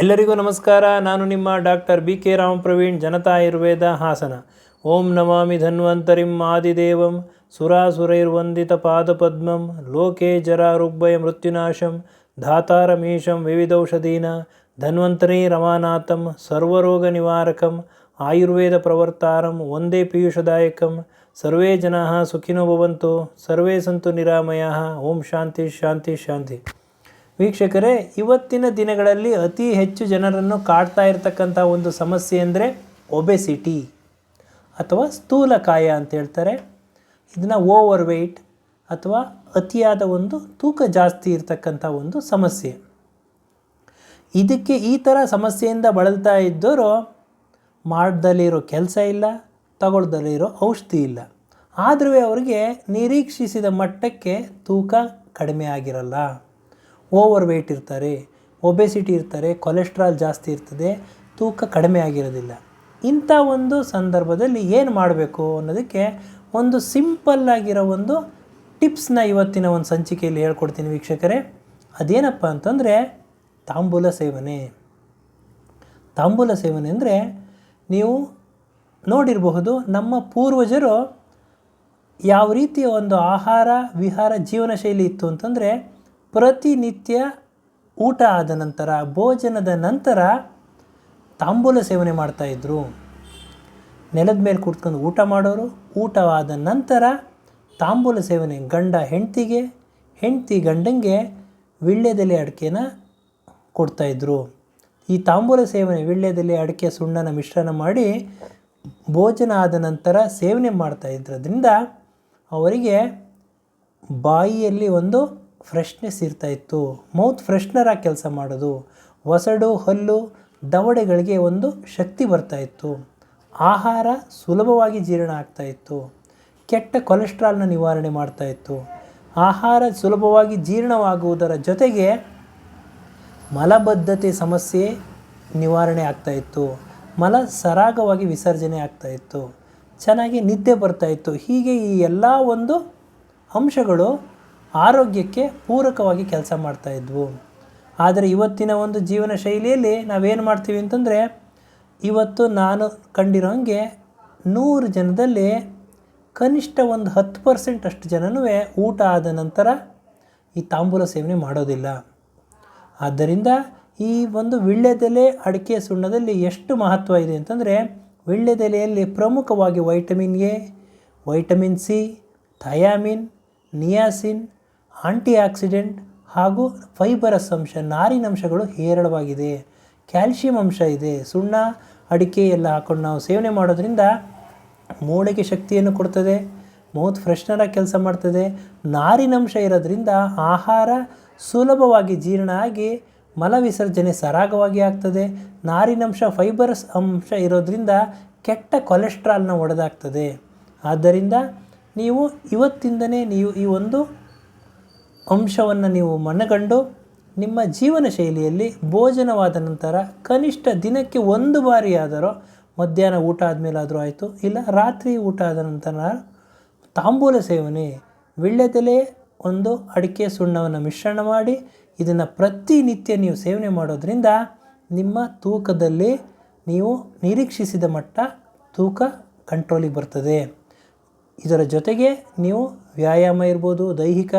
ಎಲ್ಲರಿಗೂ ನಮಸ್ಕಾರ. ನಾನು ನಿಮ್ಮ doctor B K Ramapraveen Janata Ayurveda Hassan. ಓಂ ನಮಾಮಿ ಧನ್ವಂತರಿಂ ಆದಿದೇವಂ ಸುರಾಸುರೈರ್ವಂದಿತ ಪಾದಪದ್ಮಂ ಲೋಕೆ ಜರಾರುಗ್ಭಯ ಮೃತ್ಯುನಾಶಂ ಧಾತಾರಮೀಶಂ ವಿವಿಧೌಷಧೀನ ಧನ್ವಂತರಿ ರಮಾನಾಥಂ ಸರ್ವರೋಗ ನಿವಾರಕಂ ಆಯುರ್ವೇದ ಪ್ರವರ್ತಾರಂ ಒಂದೇ ಪೀಯೂಷದಾಯಕಂ ಸರ್ವೇ ಜನಾ ಸುಖಿನೋ ಭವಂತು ಸರ್ವೇ ಸಂತು ನಿರಾಮಯ. ಓಂ ಶಾಂತಿ ಶಾಂತಿ ಶಾಂತಿ. ವೀಕ್ಷಕರೇ, ಇವತ್ತಿನ ದಿನಗಳಲ್ಲಿ ಅತಿ ಹೆಚ್ಚು ಜನರನ್ನು ಕಾಡ್ತಾ ಇರತಕ್ಕಂಥ ಒಂದು ಸಮಸ್ಯೆ ಅಂದರೆ ಒಬೆಸಿಟಿ ಅಥವಾ ಸ್ಥೂಲಕಾಯ ಅಂತ ಹೇಳ್ತಾರೆ. ಇದನ್ನು ಓವರ್ ವೆಯ್ಟ್ ಅಥವಾ ಅತಿಯಾದ ಒಂದು ತೂಕ ಜಾಸ್ತಿ ಇರತಕ್ಕಂಥ ಒಂದು ಸಮಸ್ಯೆ. ಇದಕ್ಕೆ ಈ ಥರ ಸಮಸ್ಯೆಯಿಂದ ಬಳಲ್ತಾ ಇದ್ದರೂ ಮಾಡ್ದಲ್ಲಿರೋ ಕೆಲಸ ಇಲ್ಲ, ತಗೊಳ್ದಲ್ಲಿರೋ ಔಷಧಿ ಇಲ್ಲ. ಆದರೂ ಅವರಿಗೆ ನಿರೀಕ್ಷಿಸಿದ ಮಟ್ಟಕ್ಕೆ ತೂಕ ಕಡಿಮೆ ಆಗಿರಲ್ಲ. ಓವರ್ ವೆಯ್ಟ್ ಇರ್ತಾರೆ, ಒಬೆಸಿಟಿ ಇರ್ತಾರೆ, ಕೊಲೆಸ್ಟ್ರಾಲ್ ಜಾಸ್ತಿ ಇರ್ತದೆ, ತೂಕ ಕಡಿಮೆ ಆಗಿರೋದಿಲ್ಲ. ಇಂಥ ಒಂದು ಸಂದರ್ಭದಲ್ಲಿ ಏನು ಮಾಡಬೇಕು ಅನ್ನೋದಕ್ಕೆ ಒಂದು ಸಿಂಪಲ್ ಆಗಿರೋ ಒಂದು ಟಿಪ್ಸ್ನ ಇವತ್ತಿನ ಒಂದು ಸಂಚಿಕೆಯಲ್ಲಿ ಹೇಳ್ಕೊಡ್ತೀನಿ ವೀಕ್ಷಕರೇ. ಅದೇನಪ್ಪ ಅಂತಂದರೆ ತಾಂಬೂಲ ಸೇವನೆ. ತಾಂಬೂಲ ಸೇವನೆ ಅಂದರೆ ನೀವು ನೋಡಿರಬಹುದು ನಮ್ಮ ಪೂರ್ವಜರು ಯಾವ ರೀತಿಯ ಒಂದು ಆಹಾರ, ವಿಹಾರ ಜೀವನ ಶೈಲಿ ಇತ್ತು ಅಂತಂದರೆ ಪ್ರತಿನಿತ್ಯ ಊಟ ಆದ ನಂತರ, ಭೋಜನದ ನಂತರ ತಾಂಬೂಲ ಸೇವನೆ ಮಾಡ್ತಾಯಿದ್ರು ನೆಲದ ಮೇಲೆ ಕೂತ್ಕೊಂಡು ಊಟ ಮಾಡೋರು, ಊಟವಾದ ನಂತರ ತಾಂಬೂಲ ಸೇವನೆ ಗಂಡ ಹೆಂಡ್ತಿಗೆ, ಹೆಂಡತಿ ಗಂಡಂಗೆ ವೀಳ್ಯದೆಲೆ ಅಡಿಕೆನ ಕೊಡ್ತಾಯಿದ್ರು ಈ ತಾಂಬೂಲ ಸೇವನೆ ವೀಳ್ಯದೆಲೆ ಅಡಿಕೆ ಸುಣ್ಣನ ಮಿಶ್ರಣ ಮಾಡಿ ಭೋಜನ ಆದ ನಂತರ ಸೇವನೆ ಮಾಡ್ತಾ ಇದ್ರದ್ರಿಂದ ಅವರಿಗೆ ಬಾಯಿಯಲ್ಲಿ ಒಂದು ಫ್ರೆಶ್ನೆಸ್ ಇರ್ತಾಯಿತ್ತು ಮೌತ್ ಫ್ರೆಶ್ನರಾಗಿ ಕೆಲಸ ಮಾಡೋದು ಒಸಡು, ಹಲ್ಲು, ದವಡೆಗಳಿಗೆ ಒಂದು ಶಕ್ತಿ ಬರ್ತಾಯಿತ್ತು ಆಹಾರ ಸುಲಭವಾಗಿ ಜೀರ್ಣ ಆಗ್ತಾಯಿತ್ತು ಕೆಟ್ಟ ಕೊಲೆಸ್ಟ್ರಾಲ್ನ ನಿವಾರಣೆ ಮಾಡ್ತಾಯಿತ್ತು ಆಹಾರ ಸುಲಭವಾಗಿ ಜೀರ್ಣವಾಗುವುದರ ಜೊತೆಗೆ ಮಲಬದ್ಧತೆ ಸಮಸ್ಯೆ ನಿವಾರಣೆ ಆಗ್ತಾಯಿತ್ತು ಮಲ ಸರಾಗವಾಗಿ ವಿಸರ್ಜನೆ ಆಗ್ತಾಯಿತ್ತು ಚೆನ್ನಾಗಿ ನಿದ್ದೆ ಬರ್ತಾಯಿತ್ತು ಹೀಗೆ ಈ ಎಲ್ಲ ಒಂದು ಅಂಶಗಳು ಆರೋಗ್ಯಕ್ಕೆ ಪೂರಕವಾಗಿ ಕೆಲಸ ಮಾಡ್ತಾಯಿದ್ವು ಆದರೆ ಇವತ್ತಿನ ಒಂದು ಜೀವನ ಶೈಲಿಯಲ್ಲಿ ನಾವೇನು ಮಾಡ್ತೀವಿ ಅಂತಂದರೆ, ಇವತ್ತು ನಾನು ಕಂಡಿರೋ ಹಾಗೆ ನೂರು ಜನದಲ್ಲಿ ಕನಿಷ್ಠ ಒಂದು ಹತ್ತು ಪರ್ಸೆಂಟ್ ಅಷ್ಟು ಜನನೂ ಊಟ ಆದ ನಂತರ ಈ ತಾಂಬೂಲ ಸೇವನೆ ಮಾಡೋದಿಲ್ಲ. ಆದ್ದರಿಂದ ಈ ಒಂದು ವೀಳ್ಯದೆಲೆ ಅಡಿಕೆ ಸುಣ್ಣದಲ್ಲಿ ಎಷ್ಟು ಮಹತ್ವ ಇದೆ ಅಂತಂದರೆ, ವೀಳ್ಯದೆಲೆಯಲ್ಲಿ ಪ್ರಮುಖವಾಗಿ vitamin A, vitamin C, thiamine, niacin antioxidant ಹಾಗೂ ಫೈಬರಸ್ ಅಂಶ ನಾರಿನಂಶಗಳು ಹೇರಳವಾಗಿದೆ. ಕ್ಯಾಲ್ಶಿಯಂ ಅಂಶ ಇದೆ. ಸುಣ್ಣ, ಅಡಿಕೆ ಎಲ್ಲ ಹಾಕೊಂಡು ನಾವು ಸೇವನೆ ಮಾಡೋದ್ರಿಂದ ಮೂಳೆಗೆ ಶಕ್ತಿಯನ್ನು ಕೊಡ್ತದೆ, ಮೌತ್ ಫ್ರೆಶ್ನರ ಕೆಲಸ ಮಾಡ್ತದೆ. ನಾರಿನಂಶ ಇರೋದ್ರಿಂದ ಆಹಾರ ಸುಲಭವಾಗಿ ಜೀರ್ಣ ಆಗಿ ಮಲವಿಸರ್ಜನೆ ಸರಾಗವಾಗಿ ಆಗ್ತದೆ. ನಾರಿನಂಶ ಫೈಬರಸ್ ಅಂಶ ಇರೋದ್ರಿಂದ ಕೆಟ್ಟ ಕೊಲೆಸ್ಟ್ರಾಲ್ನ ಒಡೆದಾಗ್ತದೆ. ಆದ್ದರಿಂದ ನೀವು ಇವತ್ತಿಂದನೇ ನೀವು ಈ ಒಂದು ಅಂಶವನ್ನು ನೀವು ಮನಗಂಡು ನಿಮ್ಮ ಜೀವನ ಶೈಲಿಯಲ್ಲಿ ಭೋಜನವಾದ ನಂತರ ಕನಿಷ್ಠ ದಿನಕ್ಕೆ ಒಂದು ಬಾರಿ ಆದರೂ ಮಧ್ಯಾಹ್ನ ಊಟ ಆದಮೇಲಾದರೂ ಆಯಿತು, ಇಲ್ಲ ರಾತ್ರಿ ಊಟ ಆದ ನಂತರ ತಾಂಬೂಲ ಸೇವನೆ, ವೀಳ್ಯದೆಲೆ ಒಂದು ಅಡಿಕೆ ಸುಣ್ಣವನ್ನು ಮಿಶ್ರಣ ಮಾಡಿ ಇದನ್ನು ಪ್ರತಿನಿತ್ಯ ನೀವು ಸೇವನೆ ಮಾಡೋದರಿಂದ ನಿಮ್ಮ ತೂಕದಲ್ಲಿ ನೀವು ನಿರೀಕ್ಷಿಸಿದ ಮಟ್ಟ ತೂಕ ಕಂಟ್ರೋಲಿಗೆ ಬರ್ತದೆ. ಇದರ ಜೊತೆಗೆ ನೀವು ವ್ಯಾಯಾಮ ಇರ್ಬೋದು, ದೈಹಿಕ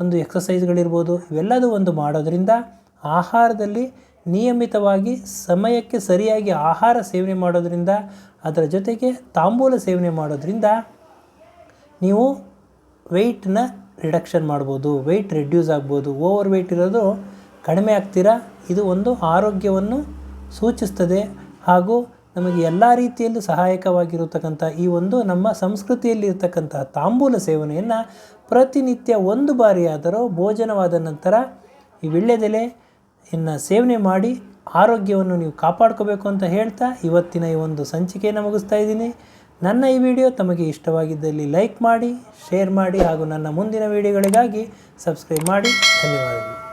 ಒಂದು ಎಕ್ಸಸೈಸ್ಗಳಿರ್ಬೋದು ಇವೆಲ್ಲದೂ ಒಂದು ಮಾಡೋದರಿಂದ ಆಹಾರದಲ್ಲಿ ನಿಯಮಿತವಾಗಿ ಸಮಯಕ್ಕೆ ಸರಿಯಾಗಿ ಆಹಾರ ಸೇವನೆ ಮಾಡೋದರಿಂದ, ಅದರ ಜೊತೆಗೆ ತಾಂಬೂಲ ಸೇವನೆ ಮಾಡೋದರಿಂದ ನೀವು ವೆಯ್ಟ್ನ ರಿಡಕ್ಷನ್ ಮಾಡ್ಬೋದು ವೆಯ್ಟ್ ರೆಡ್ಯೂಸ್ ಆಗ್ಬೋದು ಓವರ್ ವೆಯ್ಟ್ ಇರೋದು ಕಡಿಮೆ ಆಗ್ತೀರಾ? ಇದು ಒಂದು ಆರೋಗ್ಯವನ್ನು ಸೂಚಿಸ್ತದೆ ಹಾಗೂ ನಮಗೆ ಎಲ್ಲ ರೀತಿಯಲ್ಲೂ ಸಹಾಯಕವಾಗಿರತಕ್ಕಂಥ ಈ ಒಂದು ನಮ್ಮ ಸಂಸ್ಕೃತಿಯಲ್ಲಿ ಇರ್ತಕ್ಕಂಥ ತಾಂಬೂಲ ಸೇವನೆಯನ್ನು ಪ್ರತಿನಿತ್ಯ ಒಂದು ಬಾರಿಯಾದರೂ ಭೋಜನವಾದ ನಂತರ ಈ ವೀಳ್ಯದೆಲೆ ಇನ್ನು ಸೇವನೆ ಮಾಡಿ ಆರೋಗ್ಯವನ್ನು ನೀವು ಕಾಪಾಡ್ಕೋಬೇಕು ಅಂತ ಹೇಳ್ತಾ ಇವತ್ತಿನ ಈ ಒಂದು ಸಂಚಿಕೆಯನ್ನು ಮುಗಿಸ್ತಾ ಇದ್ದೀನಿ. ನನ್ನ ಈ ವಿಡಿಯೋ ತಮಗೆ ಇಷ್ಟವಾಗಿದ್ದಲ್ಲಿ ಲೈಕ್ ಮಾಡಿ, ಶೇರ್ ಮಾಡಿ ಹಾಗೂ ನನ್ನ ಮುಂದಿನ ವಿಡಿಯೋಗಳಿಗಾಗಿ ಸಬ್ಸ್ಕ್ರೈಬ್ ಮಾಡಿ. ಧನ್ಯವಾದಗಳು.